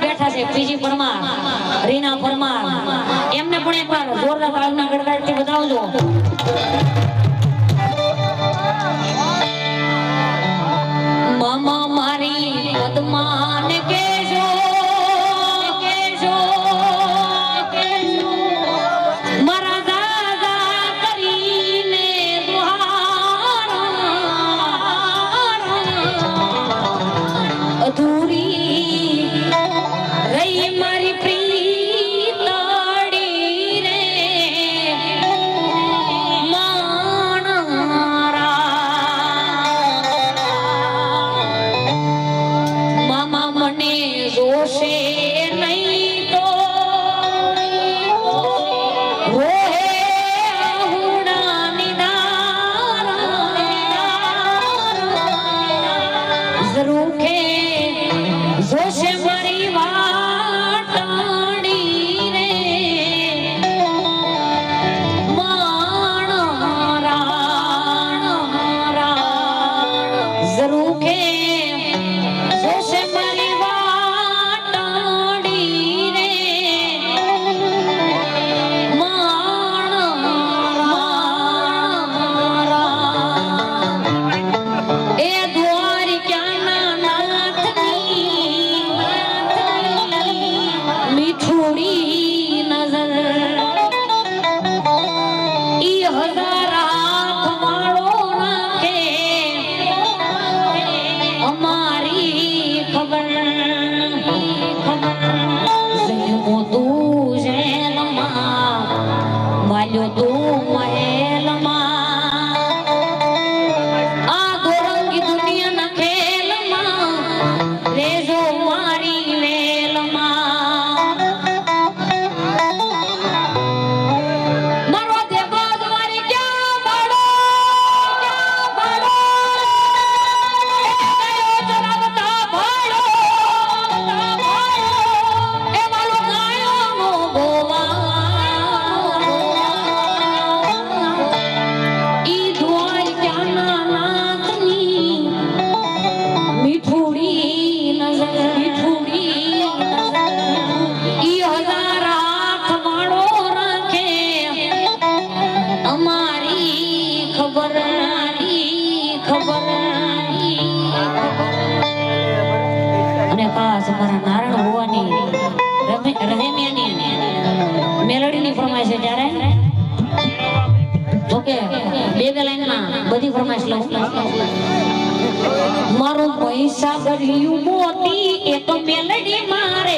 બેઠા છે પીજી પરમાર રીના પરમાર. એમને પણ એકવાર જોરદાર મારી પદ્મા মাধুরী બે બે લાઈનમાં બધી ફરમાઈશ લઉં. મારો પૈસા ગઢિયું મોતી એ તો મેલડી મારે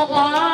我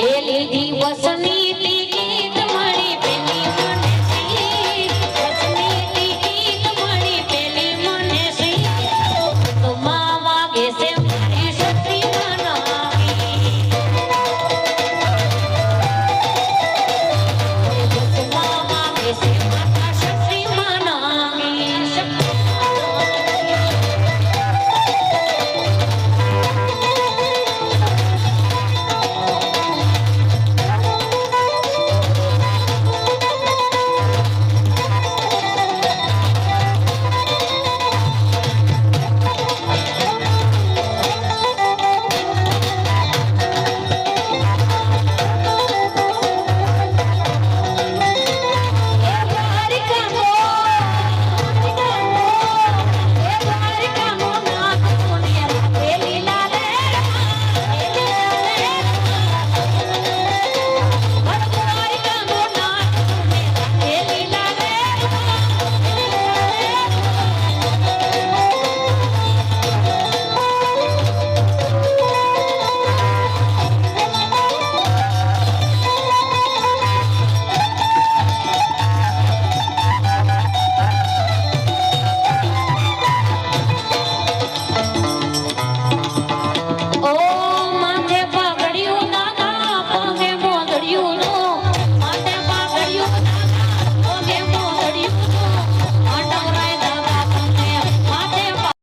એ લીધી વસની